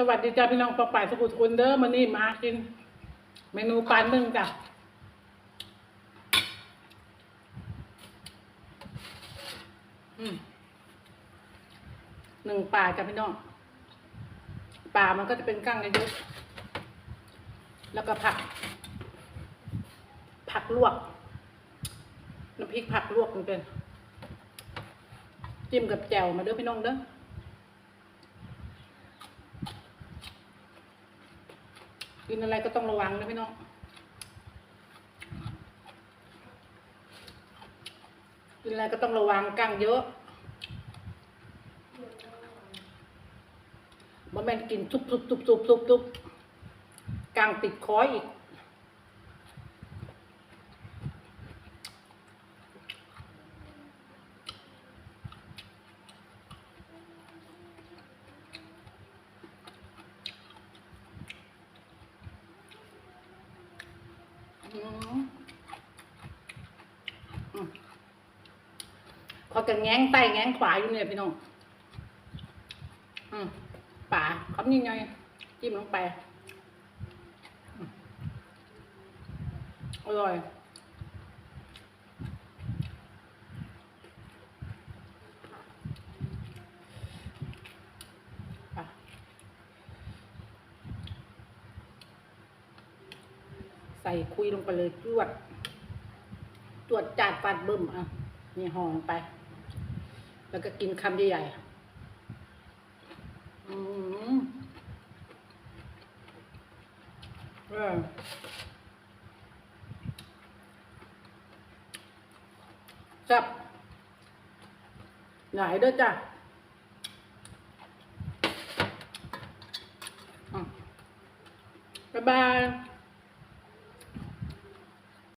สวัสดีจ้าพี่น้องปอป่ายสกุลคุณเด้อมานี่มากิน เมนูปลานึ่งจ้ะหนึ่งปลาจ้ะพี่น้องปลามันก็จะเป็นกั้งเยอะๆแล้วก็ผัก ผักลวกน้ำพริกผักลวกมันเป็น จิ้มกับแจ่วมาเด้อพี่น้องเด้อ กินอะไรก็ต้องระวังนะพี่น้องกินอะไรก็ต้องระวังกั้งเยอะบ่แม่นกินทุบทุบทุบทุบทุบทุบกั้งติดคออีก เขาจะแง้งใต้แง้งขวาอยู่เนี่ยพี่น้องป่าคำยังไงจิ้มลงไป อร่อย ส่คุยลงไปเลยจวดจวดจาดฟาดบึ้มอะนี่ห่อลงไป แล้วก็กินคำใหญ่ๆอืมเออจับหงายเด้อจ้ะบ๊ายบาย